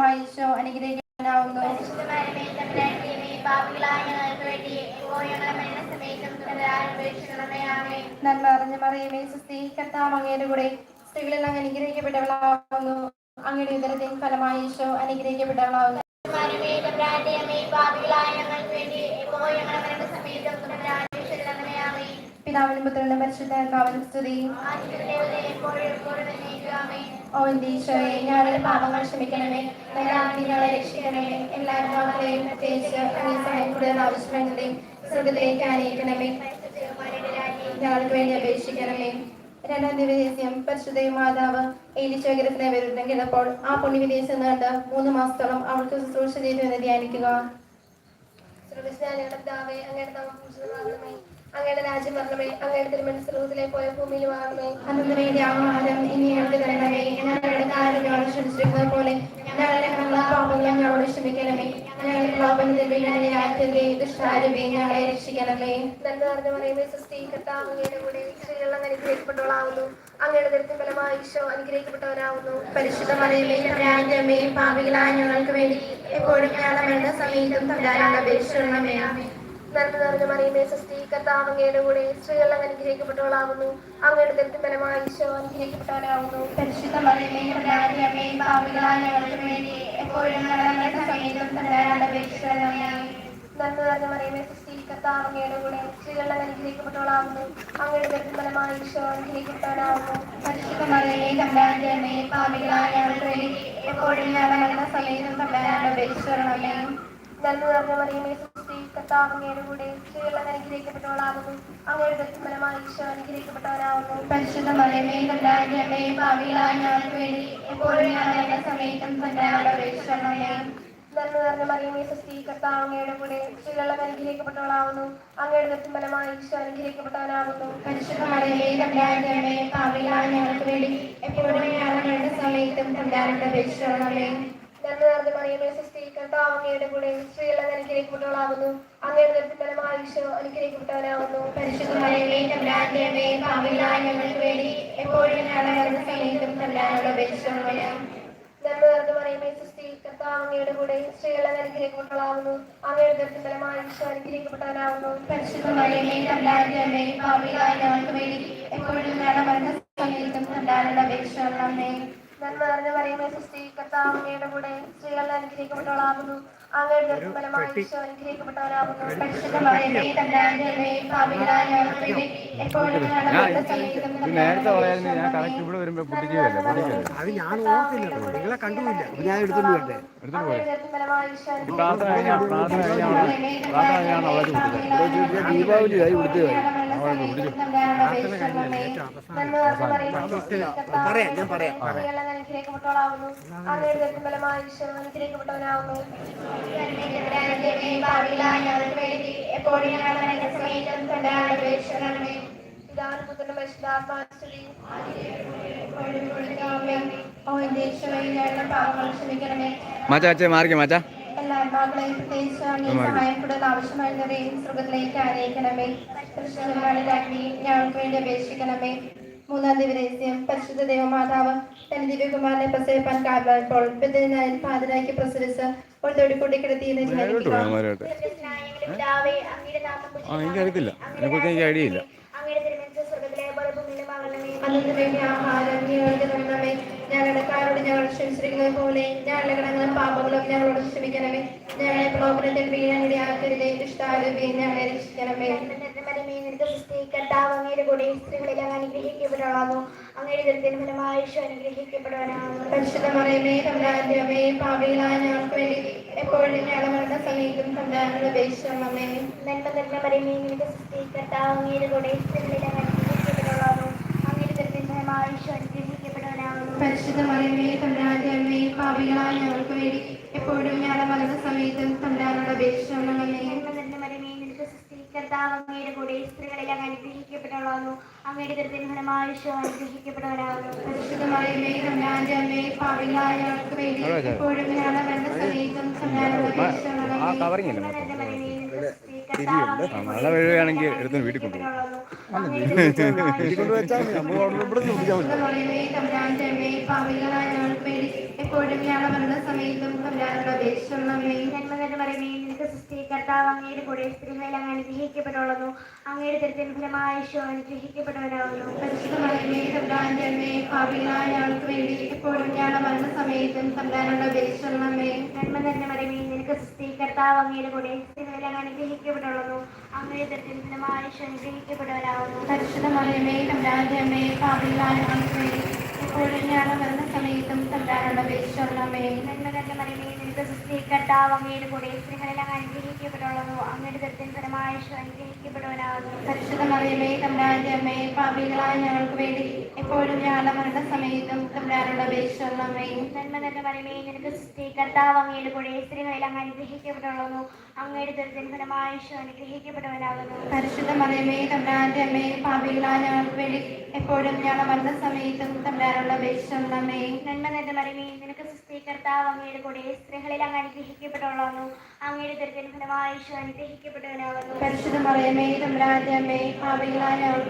ഫലമായി ഈശോ അനുഗ്രഹിക്കാവുന്നു നന്മ അറിഞ്ഞ മറിയമേ സുസ്ഥി കർത്താവ് കൂടെ സ്ത്രീകളിൽ അങ്ങ് അനുഗ്രഹിക്കപ്പെട്ടവളാവുന്നു. അങ്ങയുടെ ഉദരത്തെയും ഫലമായി ഈശോ അനുഗ്രഹിക്കപ്പെട്ടവളാവുന്നു. പിതാവിനും പുത്രനും പരിശുദ്ധാത്മാവിനും സ്തുതി. ഓ ഈശോയെ ഞങ്ങളുടെ പാപങ്ങൾ ക്ഷമിക്കണമേ. ഞങ്ങളെ രക്ഷിക്കണമേ. എല്ലാ രോഗങ്ങളെയും പ്രത്യേകിച്ച് കൂടുതൽ ആവശ്യമുള്ളതെയും സ്വർഗത്തിലേക്ക് അനയിക്കണമേ ഞങ്ങൾക്ക് വേണ്ടി അപേക്ഷിക്കണമേ. രണ്ടാം ദിവസം പരിശുദ്ധ മാതാവ് ഏലിച്ചോഗ്രഫിനെ വിരുദ്ധം കിടപ്പോൾ ആ പുണ്യവിദേശം കണ്ട് മൂന്ന് മാസത്തോളം അവൾക്ക് ശുശ്രൂഷ ചെയ്തു എന്ന് ധ്യാനിക്കുക പൂജിതമാകണമേ. അങ്ങയുടെ രാജ്യം വരണമേ അങ്ങയുടെ തിരുമണി സ്രോതത്തിലെ പോലെ ഭൂമിയിൽ വാങ്ങണമേ അന്നു വേണ്ടി ആഹാരം ഇനി ഞങ്ങൾക്ക് തരണമേ ഞങ്ങളുടെ കാര്യം ക്ഷണിച്ചിരിക്കുന്നത് പോലെ ഞങ്ങളുടെ പാപങ്ങളും ഞങ്ങളോട് ക്ഷമിക്കണമേ. ഞങ്ങളുടെ പാപനത്തിൽ വീണാക്കരുതേ ദുഷ്ടാരുമേ ഞങ്ങളെ രക്ഷിക്കണമേ. നന്ദി അറിഞ്ഞ പറയുമേ സൃഷ്ടി കൂടെ സ്ത്രീകൾ അനുഗ്രഹിക്കപ്പെട്ടവളാവുന്നു അങ്ങയുടെ ദൃത്തിൻ ഫലമായി ഈശോ അനുഗ്രഹിക്കപ്പെട്ടവരാവുന്നു പരിശുദ്ധ മറിയമേ രാജ്യമേ പാപികളായ ഞങ്ങൾക്ക് വേണ്ടി എപ്പോഴും ഞങ്ങളുടെ മരണ സമയത്തും തമ്പുരാനോട് നന്ദി നിറഞ്ഞ മറിയമേ സൃഷ്ടി കർത്താവ് അങ്ങയുടെ കൂടെ സ്ത്രീകൾ അങ്ങ് അനുഗ്രഹിക്കപ്പെട്ടവളാകുന്നു. അങ്ങയുടെ ദൃത്തിൻ ഫലമായി ഈശോ അനുഗ്രഹിക്കപ്പെട്ടവനാകുന്നു. പരിശുദ്ധ മറിയമേ രാജ്യമേ പാപികളായ ഞങ്ങൾക്ക് വേണ്ടി എപ്പോഴും ഞങ്ങളുടെ സമയത്തും നന്മ നിറഞ്ഞ മറിയമേ സൃഷ്ടി കർത്താവ് അങ്ങയുടെ കൂടെ സ്ത്രീകൾ അങ്ങ് അനുഗ്രഹിക്കപ്പെട്ടവളാകുന്നു. അങ്ങയുടെ ദൃത്തിൻ ഫലമായി ഈശോ അനുഗ്രഹിക്കപ്പെട്ടവനാകുന്നു. പരിശുദ്ധ മറിയമേ തമ്പുരാന്റെ പാപികളായ ഞങ്ങൾക്ക് വേണ്ടി എപ്പോഴും ഞങ്ങളുടെ സമയത്തും നന്മ നിറഞ്ഞ മറിയമേ കർത്താവ് അങ്ങയുടെ കൂടെ സ്ത്രീകൾ അങ്ങ് അനുഗ്രഹിക്കപ്പെട്ടവളാവുന്നു അങ്ങയുടെ ദൃത്തിൻ ഫലമായി ഈശോ അനുഗ്രഹിക്കപ്പെട്ടവനാവുന്നു പരിശുദ്ധ മറിയമേ തമ്പുരാന്റെ പാപികളായ ഞങ്ങൾക്ക് വേണ്ടി എപ്പോഴും ഞങ്ങളുടെ സമയത്തും അപേക്ഷിക്കണമേ. നന്മ നിറഞ്ഞ മറിയമേ സൃഷ്ടി കർത്താവ് അങ്ങയുടെ കൂടെ സ്ത്രീകൾ അങ്ങ് അനുഗ്രഹിക്കപ്പെട്ടവളാവുന്നു അങ്ങയുടെ ദൃത്തിൻ ഫലമായി ഈശോ അനുഗ്രഹിക്കപ്പെട്ടവനാവുന്നു പരിശുദ്ധ മറിയമേ തമ്പുരാന്റെ പാപികളായ ഞങ്ങൾക്ക് വേണ്ടി എപ്പോഴും ഞങ്ങളുടെ സമയത്തും അപേക്ഷിക്കണമേ. നന്മ നിറഞ്ഞ മറിയമേ സൃഷ്ടി കർത്താവ് അങ്ങയുടെ കൂടെ സ്ത്രീകൾ അങ്ങ് അനുഗ്രഹിക്കപ്പെട്ടവളാവുന്നു അങ്ങയുടെ ദൃത്തിൻ ഫലമായി ഈശോ അനുഗ്രഹിക്കപ്പെട്ടവനാവുന്നു പരിശുദ്ധ മറിയമേ തമ്പുരാന്റെ പാപികളായ ഞങ്ങൾക്ക് വേണ്ടി എപ്പോഴും ഞങ്ങളുടെ സമയത്തും തമ്പുരാനോട് അപേക്ഷിക്കണമേ നന്മ നിറഞ്ഞ മറിയമേ സൃഷ്ടി കർത്താവ് അങ്ങയുടെ കൂടെ സ്ത്രീകൾ അങ്ങ് അനുഗ്രഹിക്കപ്പെട്ടവളാവുന്നു അങ്ങയുടെ ദൃത്തിൻ ഈശോ അനുഗ്രഹിക്കപ്പെട്ടവനാവുന്നു പരിശുദ്ധ മറിയമേ തമ്പുരാന്റെ വേണ്ടി എപ്പോഴും ഞങ്ങളുടെ സമയത്തും തമ്പുരാനോട് അപേക്ഷിക്കണമേ നന്മ നിറഞ്ഞ മറിയമേ സൃഷ്ടി കർത്താവ് അങ്ങയുടെ കൂടെ സ്ത്രീകൾ അനുഗ്രഹിക്കപ്പെട്ടവളാകുന്നു. അങ്ങയുടെ ദൃത്തിൻ ഫലമായി ഈശോ അനുഗ്രഹിക്കപ്പെട്ടവനാകുന്നു പരിശുദ്ധ മറിയമേ തമ്പുരാന്റെ പാപികളായ ഞങ്ങൾക്ക് എപ്പോഴും ഞങ്ങളുടെ മരണ സമയത്തും ഇത് നേരത്തെ പറയായിരുന്നു ഞാൻ കറക്റ്റ് ഇവിടെ വരുമ്പോ അത് ഞാൻ ഓർത്തില്ല. നിങ്ങളെ കണ്ടുമില്ല. അപ്പൊ ഞാൻ എടുത്തോണ്ട് പ്രാർത്ഥന കഴിഞ്ഞാൽ പ്രാർത്ഥന കഴിഞ്ഞാൽ പറയാം ഞാൻ പറയാം. മാച്ചാ മാറിക്കേ മാച്ചാ? എല്ലാ ആത്മാക്കളെയും പ്രത്യേകിച്ച് അങ്ങേ ഞങ്ങൾക്ക് വേണ്ടി അപേക്ഷിക്കണമേ. മൂന്നാം പരിശുദ്ധ ദേവമാതാവ് തന്റെ ദിവ്യകുമാരനെ പ്രസവിപ്പാൻ കാരണമായപ്പോൾ ബദരിനായി പാതിരാക്കി പ്രസവിച്ച് ഒരു തൊടിക്കൂട്ടി കിടത്തിയെന്ന് കേട്ടു ധ്യാനിക്കുക മാരുമായിട്ട് ആ എനിക്കറിയത്തില്ല അതിനെക്കുറിച്ച് എനിക്ക് ഐഡിയ ഇല്ല. അതിനു വേണ്ടി ആഹാരം ഞങ്ങൾക്ക് തരണമേ ഞങ്ങളുടെ ഞങ്ങൾ ക്ഷമിച്ചിരിക്കുന്നത് പോലെ ഞങ്ങളുടെ കടങ്ങളും പാപങ്ങളും ഞങ്ങളോട് ക്ഷമിക്കണമേ. ഞങ്ങളെ പ്രലോഭനത്തിൽ വീഴാനിടെ ആക്കരുതേ ദുഷ്ടാരൂപേ ഞങ്ങളെ രക്ഷിക്കണമേ. കർത്താവ് അങ്ങയുടെ കൂടെ സ്ത്രീകളെല്ലാം അനുഗ്രഹിക്കപ്പെടാവുന്നു അങ്ങയുടെ ഞങ്ങൾക്ക് എപ്പോഴും ഞങ്ങളുടെ മരണ സമയത്തും തമ്പുരാനോട് അപേക്ഷിക്കണമേ. നന്മ കൂടെ സ്ത്രീകളെല്ലാം അനുഗ്രഹിക്കപ്പെടുവാകുന്നു അങ്ങയുടെ ദൃത്തിന് ഫലമായി ഈശോ അനുഗ്രഹിക്കപ്പെടുവാനാകുന്നു പരിശുദ്ധ മറിയമേ തമ്പുരാന്റെ അമ്മേ പാപികളായ ഞങ്ങൾക്ക് വേണ്ടി എപ്പോഴും ഞങ്ങളുടെ മരണ സമയത്തും തമ്പുരാനോട് സൃഷ്ടി കർത്താവ് അങ്ങയുടെ കൂടെ സ്ത്രീകളെല്ലാം അനുഗ്രഹിക്കപ്പെടുവാകുന്നു അങ്ങയുടെ ദൃത്തിന് ഫലമായി ഈശോ അനുഗ്രഹിക്കപ്പെടുവാനാകുന്നു പരിശുദ്ധ മറിയമേ തമ്പുരാന്റെ അമ്മേ പാപികളായ ഞങ്ങൾക്ക് വേണ്ടി എപ്പോഴും ഞങ്ങളുടെ മരണ സമയത്തും തമ്പുരാനോട് ആ ആ, മഴ പെയ്യുകയാണെങ്കിൽ എടുത്ത് വീട്ടിൽ കൊണ്ടുപോകും. എപ്പോഴും വെച്ചാൽ വരുന്ന സമയത്തും ഞങ്ങളുടെ മരണസമയത്തും നിനക്ക് സൃഷ്ടി കർത്താവ് അങ്ങയുടെ കൂടെ സ്ത്രീകളിൽ അങ്ങ് അനുഗ്രഹിക്കപ്പെടുന്നു അങ്ങയുടെ തരത്തിൽ ഫലമായ ഈശോ അനുഗ്രഹിക്കപ്പെട്ടവനാവുന്നു ഇപ്പോഴും ഞങ്ങളുടെ മരണസമയത്തും തമ്പാനുള്ള അപേക്ഷിച്ചുള്ളമേ നന്മ തന്നെ പറയുമേ നിനക്ക് സൃഷ്ടി കർത്താവ് അങ്ങയുടെ കൂടെ സ്ത്രീകളിൽ അങ്ങ് അനുഗ്രഹിക്കപ്പെട്ടുള്ളൂ അങ്ങയുടെ തരത്തിൽ ഫലമായ ഈശോ പരിശുദ്ധ മറിയമേ പാപികളായ ഞങ്ങൾക്ക് വേണ്ടി ഞങ്ങളുടെ മരണസമയത്തും തമ്പുരാനോട് അപേക്ഷിച്ചുള്ളമേ നന്മ തന്നെ പറയുമേ നിനക്ക് കർത്താവ് അങ്ങയുടെ കൂടെ സ്ത്രീകളെല്ലാം അങ്ങ് അനുഗ്രഹിക്കപ്പെട്ടുള്ളൂ അങ്ങയുടെ ദരിദ്രൻ പരമായുഷ് ഈശോ പരിശുദ്ധ മറിയമേ തമ്പ്രാന്റെ അമ്മയെ പാപികളായ ഞങ്ങൾക്ക് വേണ്ടി എപ്പോഴും ഞങ്ങളുടെ മരണസമയത്തും തമ്പുരാനോട് അപേക്ഷിച്ചുള്ളമേ നന്മ തന്നെ പറയുമേ നിനക്ക് കർത്താവ് അങ്ങയുടെ കൂടെ സ്ത്രീകളെല്ലാം അങ്ങ് അനുഗ്രഹിക്കപ്പെട്ടുള്ളൂ അങ്ങയുടെ ദരിദ്രൻ ഫലമായ ഈശോ പരിശുദ്ധ മറിയമേ തമ്പ്രാന്റെ അമ്മയെ പാപികളായ ഞങ്ങൾക്ക് വേണ്ടി എപ്പോഴും ഞങ്ങളുടെ മരണസമയത്തും തമ്പുരാനോട് അപേക്ഷിച്ചുള്ളമേ നന്മ തന്നെ പറയുമേ നിനക്ക് സൃഷ്ടികർത്താവ് അങ്ങയുടെ കൂടെ സ്ത്രീകളിൽ അങ്ങ് അനുഗ്രഹിക്കപ്പെട്ടവളാകുന്നു. അങ്ങയുടെ ദരിദ്രൻ ഫലമായി ഈശോ അനുഗ്രഹിക്കപ്പെട്ടവനാകുന്നു. പരിശുദ്ധ മറിയമേ തമ്പുരാന്റെ അമ്മേ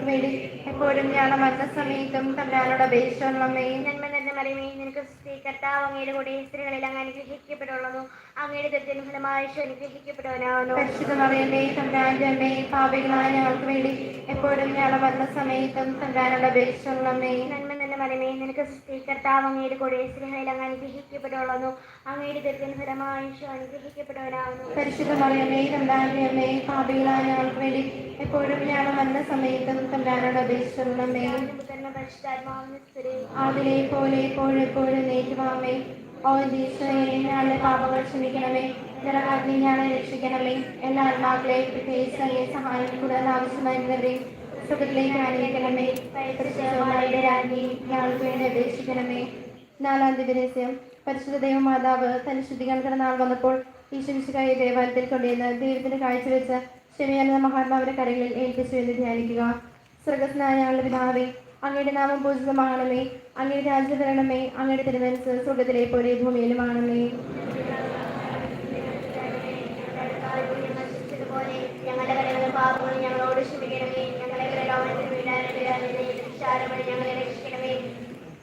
വേണ്ടി എപ്പോഴും ഞങ്ങളുടെ മരണസമയത്തും തമ്പുരാനോട് അപേക്ഷിച്ചുള്ളമേ നന്മ തന്നെ പറയുമേ നിനക്ക് സൃഷ്ടികർത്താവ് അങ്ങയുടെ കൂടെ സ്ത്രീകളിൽ അങ്ങ് അനുഗ്രഹിക്കപ്പെട്ടുള്ളൂ അങ്ങയുടെ ദരിദ്രൻ ഫലമായി ഈശോ അനുഗ്രഹിക്കപ്പെട്ടവനാകുന്നു. പരിശുദ്ധ മറിയമേ തമ്പുരാന്റെ അമ്മേ പാപികളായ വേണ്ടി എപ്പോഴും ഞങ്ങളുടെ മരണസമയത്തും തമ്പുരാനോട് അപേക്ഷിച്ചുള്ളമേ നന്മ പറയുമേ നിനക്ക് സൃഷ്ടി അങ്ങേര് അങ്ങയുടെ കൂടെ സ്ത്രീകളിൽ അങ്ങ് അനുഗ്രഹിക്കപ്പെട്ടുള്ളൂ അങ്ങയുടെ ഈശോ അനുഗ്രഹിക്കപ്പെട്ടവനാകുന്നു. പരിശുദ്ധ മറിയമേ തമ്പുരാന്റെ അമ്മേ പാപികളായ ഞങ്ങൾക്ക് വേണ്ടി എപ്പോഴും ഞാൻ വന്ന സമയത്തും സ്തുതി. അതിലെ പോലെ എപ്പോഴും എപ്പോഴും നേറ്റുവാമേ ഓ ജീശ്വരനെ ഞങ്ങളുടെ പാപങ്ങൾ ക്ഷമിക്കണമേ. നിലകാട്ടിൽ ഞങ്ങളെ രക്ഷിക്കണമേ. എല്ലാ ആത്മാക്കളെയും പ്രത്യേകിച്ച് സഹായം കൂടുതൽ ആവശ്യമായിരുന്നവരെയും സുഖത്തിലേക്ക് അനുവദിക്കണമേ പരിശുദ്ധമായുടെ രാജ്ഞി ഞങ്ങൾക്ക് വേണ്ടി അപേക്ഷിക്കണമേ. നാലാം ദിവസം പരിശുദ്ധ ദൈവമാതാവ് തന്റെ ശുദ്ധീകരണത്തിന് നാൾ വന്നപ്പോൾ ഈശ്വരിശുകായ ദേവാലയത്തിൽ കൊണ്ടുവന്ന് ദൈവത്തിന്റെ കാഴ്ചവെച്ച ക്ഷമിയാന മഹാത്മാവിന്റെ കരകളിൽ ഏൽപ്പിച്ചു എന്ന് ധ്യാനിക്കുക. സ്വർഗസ്നായ ഞങ്ങളുടെ പിതാവേ അങ്ങയുടെ നാമം പൂജിതമാകണമേ. അങ്ങയുടെ രാജ്യം വരണമേ. അങ്ങയുടെ തിരുവനന്തപുരം സ്വർഗത്തിലെ പോലെ ഭൂമിയിലുമാണമേ പോലെ ഞങ്ങളുടെ കടകളും പാപങ്ങളും ഞങ്ങളോട് ക്ഷമിക്കണമേ ഞങ്ങളെ ലോകത്തിൽ വീടാനുവരെ ഞങ്ങളെ രക്ഷിക്കണമേ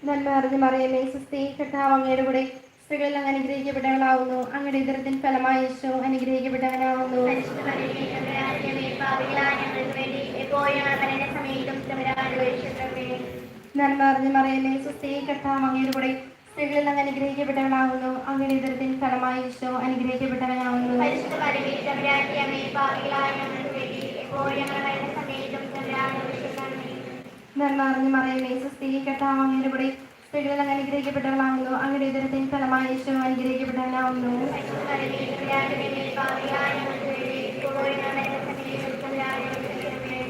നന്മ അറിഞ്ഞു മറിയമേ സുസ്ഥി കർത്താവ് അങ്ങയുടെ കൂടെ സ്ത്രീകളിൽ അങ്ങ് അനുഗ്രഹിക്കപ്പെട്ടവളാവുന്നു. അങ്ങയുടെ ഇതരത്തിൻ ഫലമായ യേശു അനുഗ്രഹിക്കപ്പെട്ടവനാവുന്നു. നന്മ അറിഞ്ഞു മറിയമേ സുസ്ഥി കർത്താവ് അങ്ങയുടെ കൂടെ സ്ത്രീകളിൽ അങ്ങ് അനുഗ്രഹിക്കപ്പെട്ടവളാവുന്നു. അങ്ങയുടെ ഇതരത്തിൻ ഫലമായ യേശു അനുഗ്രഹിക്കപ്പെട്ടവനാവുന്നു പരിശുദ്ധ മറിയമേ, തമ്പുരാന്റെ അമ്മേ, പാപികളായ ഞങ്ങൾക്ക് വേണ്ടി എപ്പോഴും ഞങ്ങളുടെ മരണസമയത്തും തമ്പുരാനോട് അപേക്ഷിക്കണമേ. നന്മ അറിഞ്ഞു മറിയമേ സുസ്ഥി കർത്താവ് അങ്ങയുടെ കൂടെ സ്ത്രീകളിൽ അങ്ങ് അനുഗ്രഹിക്കപ്പെട്ടവളാവുന്നു അങ്ങയുടെ ഇതരത്തിൻ ഫലമായ യേശു അനുഗ്രഹിക്കപ്പെട്ടവനാവുന്നു മറിയമേ,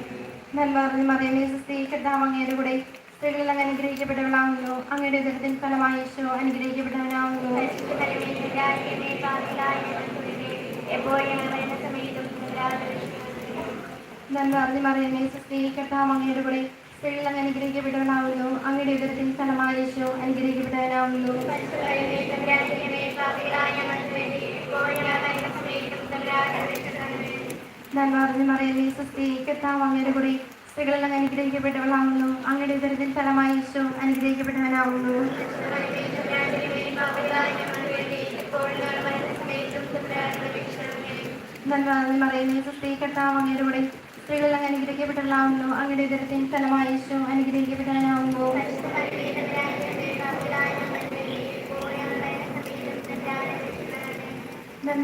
നന്മ മറിയമേ സുസ്ഥി കർത്താവ് അങ്ങയുടെ കൂടെ സ്ത്രീകളിൽ അങ്ങ് അനുഗ്രഹിക്കപ്പെട്ടവളാവുന്നു അങ്ങയുടെ ഇതരത്തിൻ ഫലമായ യേശു അനുഗ്രഹിക്കപ്പെട്ടവനാവുന്നു മറിയമേ. നന്മ അറിഞ്ഞു മറിയമേ സുസ്ഥി കർത്താവ് അങ്ങയുടെ കൂടെ സ്ത്രീകളിൽ അങ്ങ് അനുഗ്രഹിക്കപ്പെട്ടവളാവുന്നു അങ്ങയുടെ ഉദരത്തിൽ ഫലമായി യേശു അനുഗ്രഹിക്കപ്പെട്ടവനാവുന്നു. അറിഞ്ഞു മറിയമേ സുസ്ഥി കർത്താവ് അങ്ങയുടെ കൂടി സ്ത്രീകളിൽ അങ്ങ് അനുഗ്രഹിക്കപ്പെട്ടവളാവുന്നു. അങ്ങയുടെ ഉദരത്തിൽ ഫലമായി യേശു അനുഗ്രഹിക്കപ്പെട്ടവനാവുന്നു. അറിഞ്ഞു മറിയമേ സുസ്ഥി കർത്താവ് അങ്ങയുടെ കൂടെ സ്ത്രീകളിൽ അങ്ങ് അനുഗ്രഹിക്കപ്പെട്ടവളാവുന്നു അങ്ങയുടെ ഇതരത്തിൻ ഫലമായി യേശു അനുഗ്രഹിക്കപ്പെട്ടവനാവുന്നു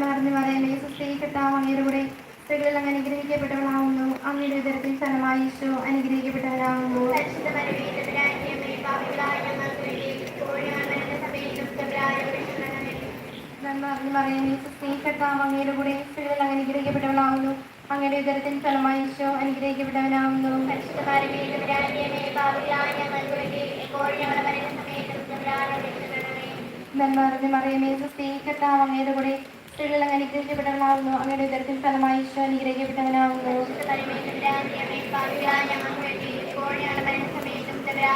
അറിഞ്ഞു മറിയമേ സുസ്ഥി കർത്താവ് കൂടെ സ്ത്രീകളിൽ അങ്ങ് അനുഗ്രഹിക്കപ്പെട്ടവളാവുന്നു. അങ്ങയുടെ ഇതരത്തിൻ ഫലമായി യേശു അനുഗ്രഹിക്കപ്പെട്ടവനാവുന്നു പരിശുദ്ധമറിയമേ, തമ്പുരാന്റെ അമ്മേ, പാപികളായ ഞങ്ങൾക്ക് വേണ്ടി എപ്പോഴും ഞങ്ങളുടെ മരണസമയത്തും തമ്പുരാനോട് അപേക്ഷിക്കണമേ. നന്മ അറിഞ്ഞു മറിയമേ സുസ്ഥി അങ്ങയുടെ കൂടെ സ്ത്രീകളിൽ അങ്ങ് അനുഗ്രഹിക്കപ്പെട്ടവളാവുന്നു. അങ്ങയുടെ ഉദരത്തിൻ ഫലമായി ഈശോ അനുഗ്രഹിക്കപ്പെട്ടവനാവുന്നു മറിയമേ അങ്ങയുടെ കൂടെ സ്ത്രീകളിൽ അങ്ങ് അനുഗ്രഹിക്കപ്പെട്ടവളാവുന്നു അങ്ങയുടെ ഉദരത്തിൻ ഫലമായി ഈശോ അനുഗ്രഹിക്കപ്പെട്ടവനാവുന്നു